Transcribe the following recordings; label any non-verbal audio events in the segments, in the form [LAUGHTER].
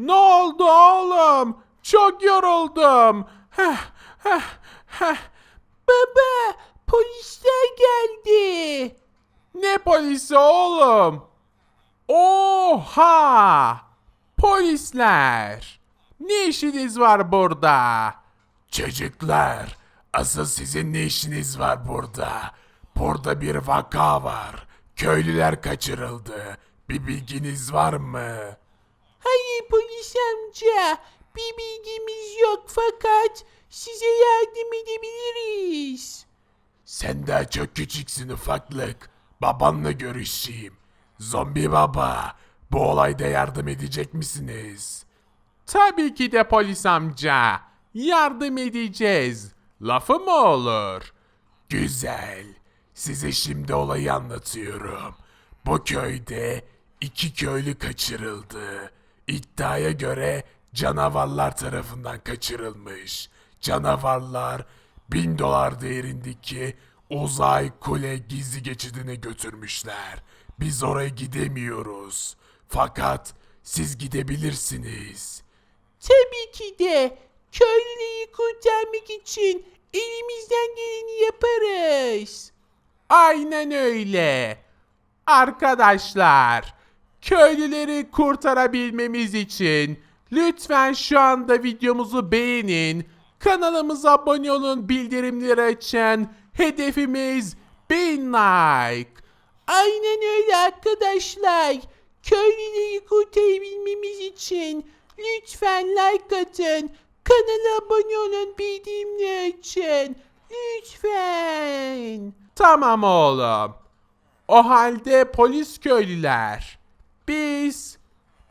Ne oldu oğlum? Çok yoruldum. Heh, heh, heh. Baba, polisler geldi. Ne polisi oğlum? Oha! Polisler! Ne işiniz var burada? Çocuklar, asıl sizin ne işiniz var burada? Burada bir vaka var. Köylüler kaçırıldı. Bir bilginiz var mı? Hayır polis amca. Bir bilgimiz yok fakat size yardım edebiliriz. Sen daha çok küçüksün ufaklık. Babanla görüşeyim. Zombi baba, bu olayda yardım edecek misiniz? Tabii ki de polis amca. Yardım edeceğiz. Lafı mı olur? Güzel. Size şimdi olayı anlatıyorum. Bu köyde iki köylü kaçırıldı. İddiaya göre canavarlar tarafından kaçırılmış. Canavarlar bin dolar değerindeki uzay kule gizli geçidine götürmüşler. Biz oraya gidemiyoruz. Fakat siz gidebilirsiniz. Tabii ki de köylüleri kurtarmak için elimizden geleni yaparız. Aynen öyle. Arkadaşlar, köylüleri kurtarabilmemiz için lütfen şu anda videomuzu beğenin. Kanalımıza abone olun, bildirimleri açın. Hedefimiz 1000 like. Aynen öyle arkadaşlar. Köylüleri kurtarabilmemiz için lütfen like atın. Kanala abone olun bildirimleri açın. Lütfen. Tamam oğlum. O halde polis köylüler. Biz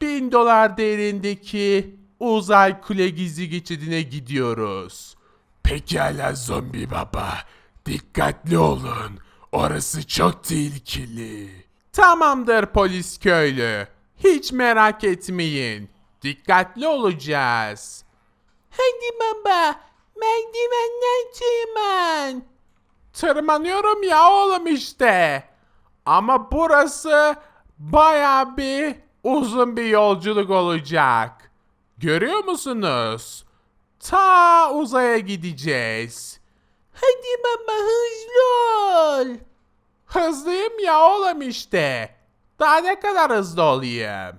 bin dolar değerindeki uzay kule gizli geçidine gidiyoruz. Pekala zombi baba. Dikkatli olun. Orası çok tehlikeli. Tamamdır polis köylü. Hiç merak etmeyin. Dikkatli olacağız. Hadi baba merdivenden tırman. Tırmanıyorum ya oğlum işte. Ama burası baya bir uzun bir yolculuk olacak. Görüyor musunuz? Ta uzaya gideceğiz. Hadi baba hızlı ol. Hızlıyım ya oğlum işte. Daha ne kadar hızlı olayım?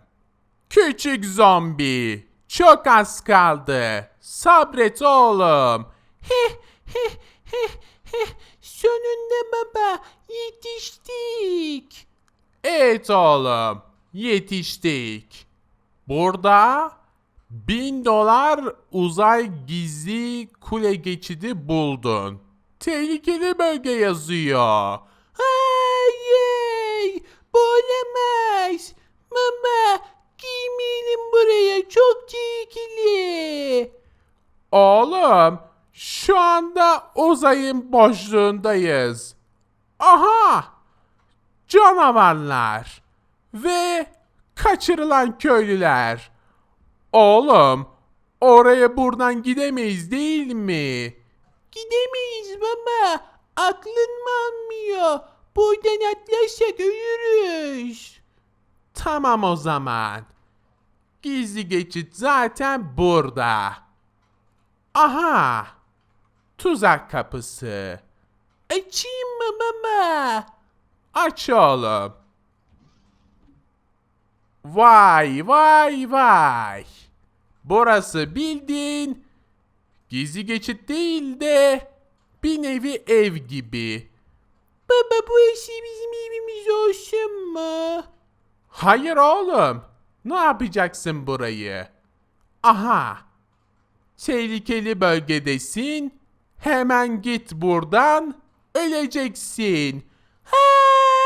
Küçük zombi. Çok az kaldı. Sabret oğlum. Heh heh heh heh. Sonunda baba yetiştik. Evet oğlum, yetiştik. Burada bin dolar uzay gizli kule geçidi buldun. Tehlikeli bölge yazıyor. Hayır bu olamaz. Baba girmeyelim buraya çok tehlikeli. Oğlum, şu anda uzayın boşluğundayız. Aha! Canavarlar ve kaçırılan köylüler. Oğlum, oraya buradan gidemeyiz değil mi? Gidemeyiz baba. Aklın mı almıyor? Buradan atlarsak ölürüz. Tamam o zaman. Gizli geçit zaten burada. Aha! Tuzak kapısı. Açayım mı baba? Aç oğlum. Vay vay vay. Burası bildiğin gizli geçit değil de bir nevi ev gibi. Baba bu eşi bizim evimiz olsun mu? Hayır oğlum. Ne yapacaksın burayı? Aha. Tehlikeli bölgedesin. Hemen git buradan. Öleceksin.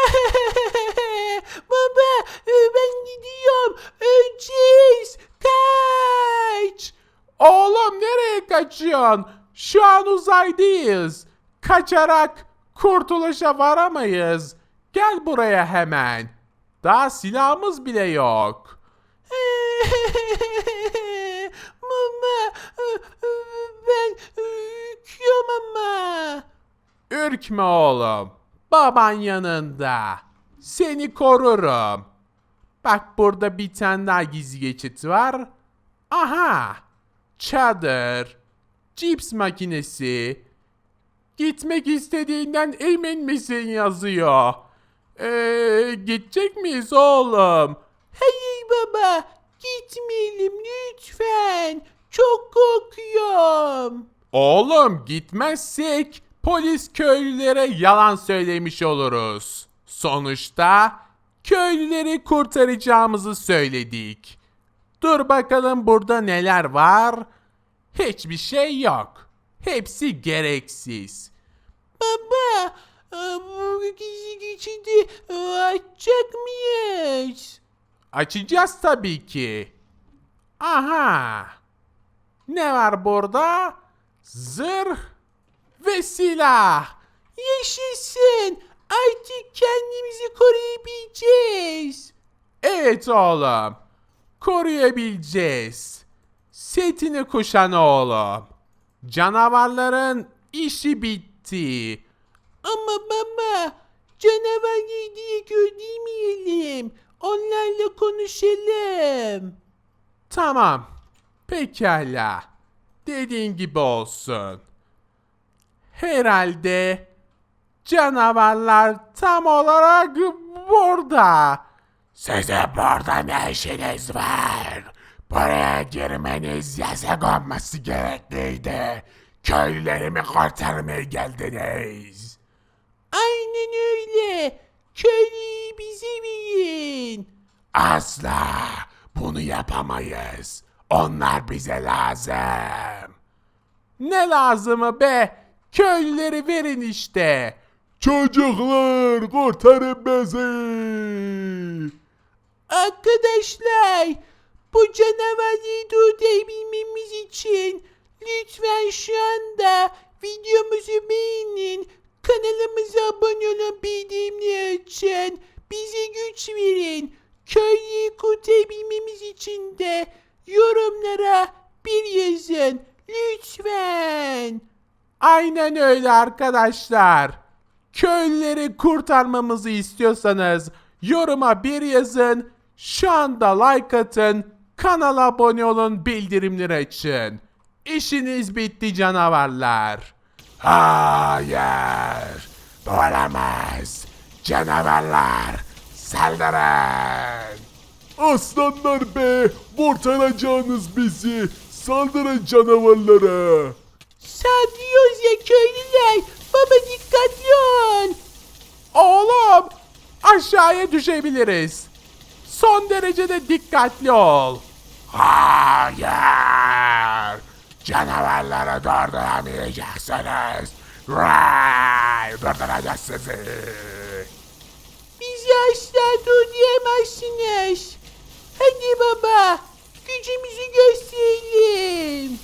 [LAUGHS] Baba ben gidiyorum. Öleceğiz. Kaç. Oğlum nereye kaçıyorsun? Şu an uzaydayız. Kaçarak kurtuluşa varamayız. Gel buraya hemen. Daha silahımız bile yok. [LAUGHS] Baba ben ürküyorum ama. Ürkme oğlum. Baban yanında. Seni korurum. Bak burada bir tane daha gizli geçit var. Aha! Çadır, cips makinesi, gitmek istediğinden emin misin yazıyor. Eee gidecek miyiz oğlum? Hayır baba gitmeyelim lütfen. Çok korkuyorum. Oğlum gitmezsek polis köylülere yalan söylemiş oluruz. Sonuçta köylüleri kurtaracağımızı söyledik. Dur bakalım burada neler var? Hiçbir şey yok. Hepsi gereksiz. Baba e, bu gizli geçidi e, açacak mıyız? Açacağız tabii ki. Aha. Ne var burada? Zırh ve silah. Yaşasın. Artık kendimizi koruyabileceğiz. Evet oğlum. Koruyabileceğiz. Setini kuşan oğlum. Canavarların işi bitti. Ama baba canavar diye görmeyelim. Onlarla konuşalım. Tamam. Pekala. Dediğin gibi olsun. Herhalde canavarlar tam olarak burada. Sizin burada ne işiniz var? Buraya girmeniz yasak olması gerekliydi. Köylülerimi kurtarmaya geldiniz. Aynen öyle. Köylüyü bize verin. Asla bunu yapamayız. Onlar bize lazım. Ne lazımı be? Köylüleri verin işte. Çocuklar kurtarın bizi. Arkadaşlar bu canavarı durdurabilmemiz için lütfen şu anda videomuzu beğenin, kanalımıza abone olun, bildirimleri açın, bize güç verin. Köylüyü kurtarabilmemiz için de yorumlara bir yazın. Aynen öyle arkadaşlar. Köylüleri kurtarmamızı istiyorsanız yoruma bir yazın. Şu anda like atın. Kanala abone olun. Bildirimleri açın. İşiniz bitti canavarlar. Hayır. Olamaz. Canavarlar saldırın. Aslanlar be kurtaracağınız bizi. Saldırın canavarlara. Saldırıyoruz ya köylüler. Baba dikkatli ol. Oğlum aşağıya düşebiliriz. Son derecede dikkatli ol. Hayır. Canavarları durduramayacaksınız. Ray, durduracağız sizi. Bizi asla durduremezsiniz. Hadi baba, gücümüzü gösterelim.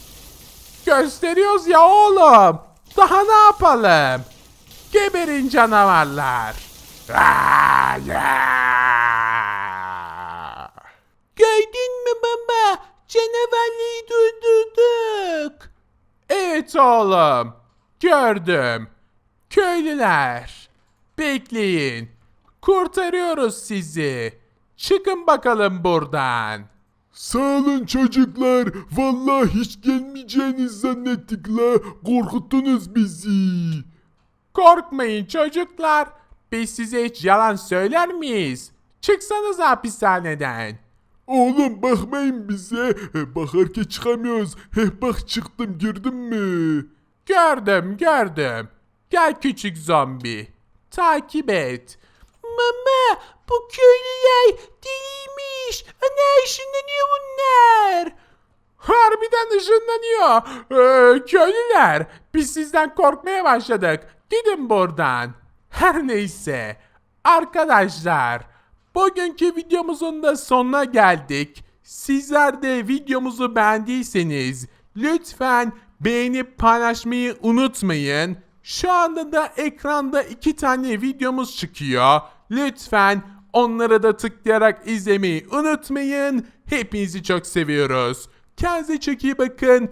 Gösteriyoruz ya oğlum. Daha ne yapalım? Geberin canavarlar. Gördün mü baba? Canavarları durdurduk. Evet oğlum. Gördüm. Köylüler. Bekleyin. Kurtarıyoruz sizi. Çıkın bakalım buradan. Sağ olun çocuklar. Vallahi hiç gelmeyeceğinizi zannettik la. Korkuttunuz bizi. Korkmayın çocuklar. Biz size hiç yalan söyler miyiz? Çıksanız hapishaneden. Oğlum bakmayın bize. E, Bakarken çıkamıyoruz. Heh bak çıktım gördün mü? Gördüm gördüm. Gel küçük zombi. Takip et. Mama, bu köylüler ışınlanıyor. Ee, köylüler biz sizden korkmaya başladık. Gidin buradan. Her neyse. Arkadaşlar bugünkü videomuzun da sonuna geldik. Sizler de videomuzu beğendiyseniz lütfen beğenip paylaşmayı unutmayın. Şu anda da ekranda iki tane videomuz çıkıyor. Lütfen onlara da tıklayarak izlemeyi unutmayın. Hepinizi çok seviyoruz. Kendinize çok iyi bakın.